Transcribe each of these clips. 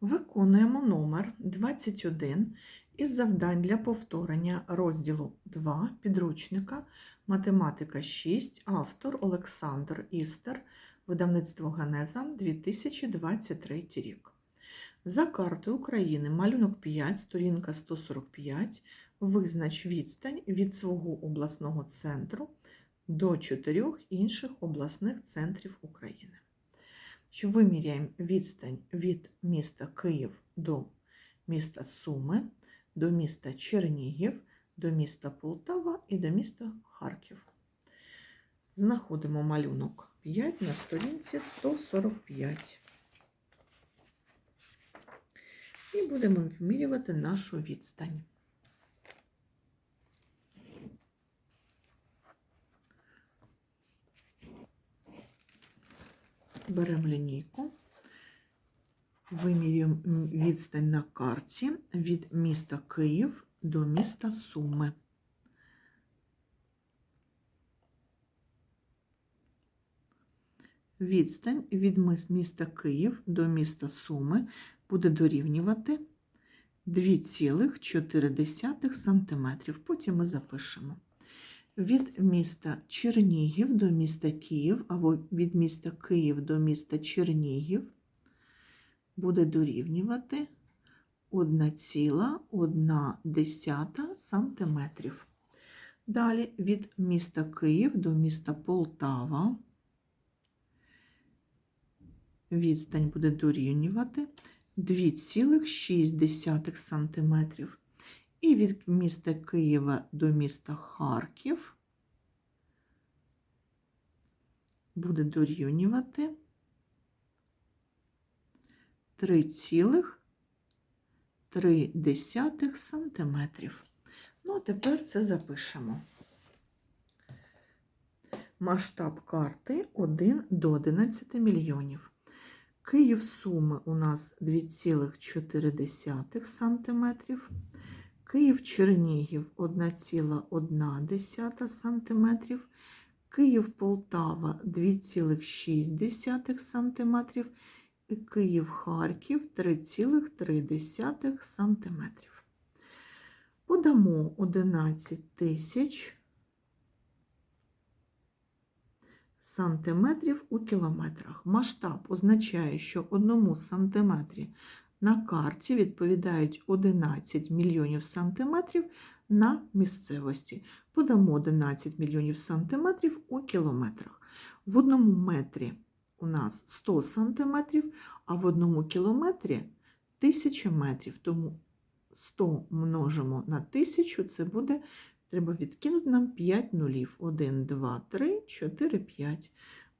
Виконуємо номер 21 із завдань для повторення розділу 2 підручника Математика 6, автор Олександр Істер, видавництво Генеза 2023 рік. За картою України малюнок 5, сторінка 145. Визнач відстань від свого обласного центру до чотирьох інших обласних центрів України що виміряємо відстань від міста Київ до міста Суми, до міста Чернігів, до міста Полтава і до міста Харків. Знаходимо малюнок 5 на сторінці 145. І будемо вимірювати нашу відстань. Беремо лінійку, вимірюємо відстань на карті від міста Київ до міста Суми. Відстань від міста Київ до міста Суми буде дорівнювати 2,4 см. Потім ми запишемо від міста Чернігів до міста Київ, або від міста Київ до міста Чернігів буде дорівнювати 1,1 см. Далі від міста Київ до міста Полтава відстань буде дорівнювати 2,6 см. І від міста Києва до міста Харків буде дорівнювати 3,3 сантиметрів. Ну, а тепер це запишемо. Масштаб карти 1 до 11 мільйонів. Київ суми у нас 2,4 сантиметрів. Київ Чернігів 1,1 см, Київ Полтава 2,6 см і Київ Харків 3,3 см. Подамо 11 тисяч сантиметрів у кілометрах. Масштаб означає, що одному сантиметрі на карті відповідають 11 мільйонів сантиметрів на місцевості. Подамо 11 мільйонів сантиметрів у кілометрах. В одному метрі у нас 100 сантиметрів, а в одному кілометрі 1000 метрів. Тому 100 множимо на 1000, це буде, треба відкинути нам 5 нулів. 1, 2, 3, 4, 5.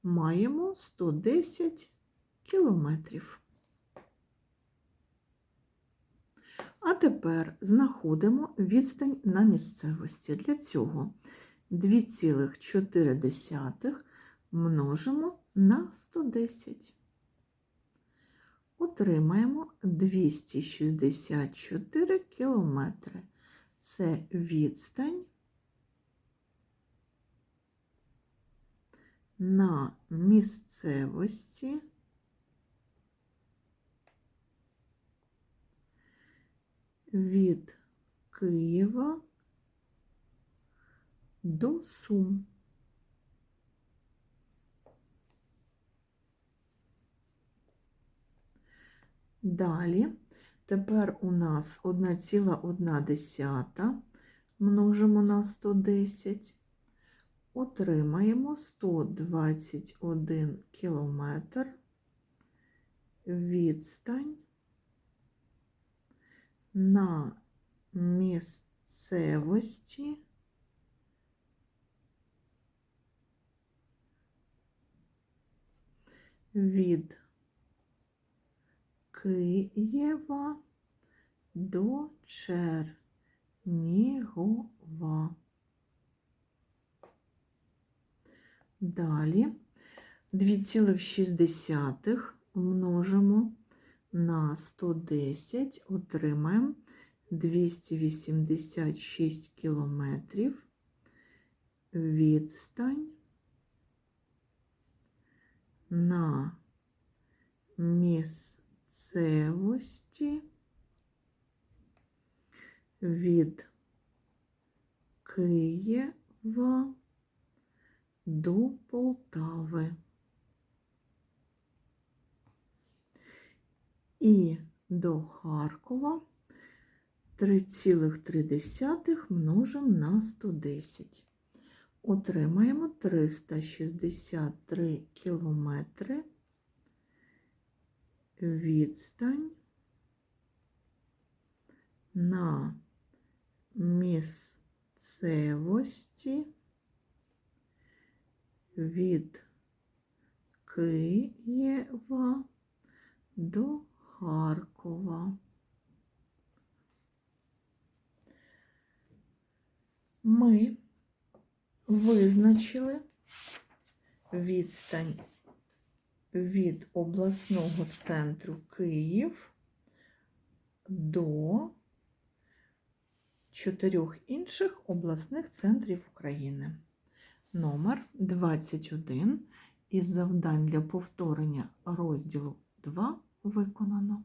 Маємо 110 кілометрів. А тепер знаходимо відстань на місцевості. Для цього 2,4 множимо на 110. Отримаємо 264 кілометри. Це відстань на місцевості. Від Києва до Сум. Далі, тепер у нас 1,1 множимо на 110, отримаємо 121 кілометр. Відстань на місцевості від Києва до Чернігова. Далі 2,6 множимо на 110 отримаємо 286 кілометрів відстань на місцевості від Києва до Полтави. І до Харкова 3,3 множимо на 110. Отримаємо 363 кілометри відстань на місцевості від Києва до Харкова. Ми визначили відстань від обласного центру Київ до чотирьох інших обласних центрів України. Номер 21 із завдань для повторення розділу 2 виконано.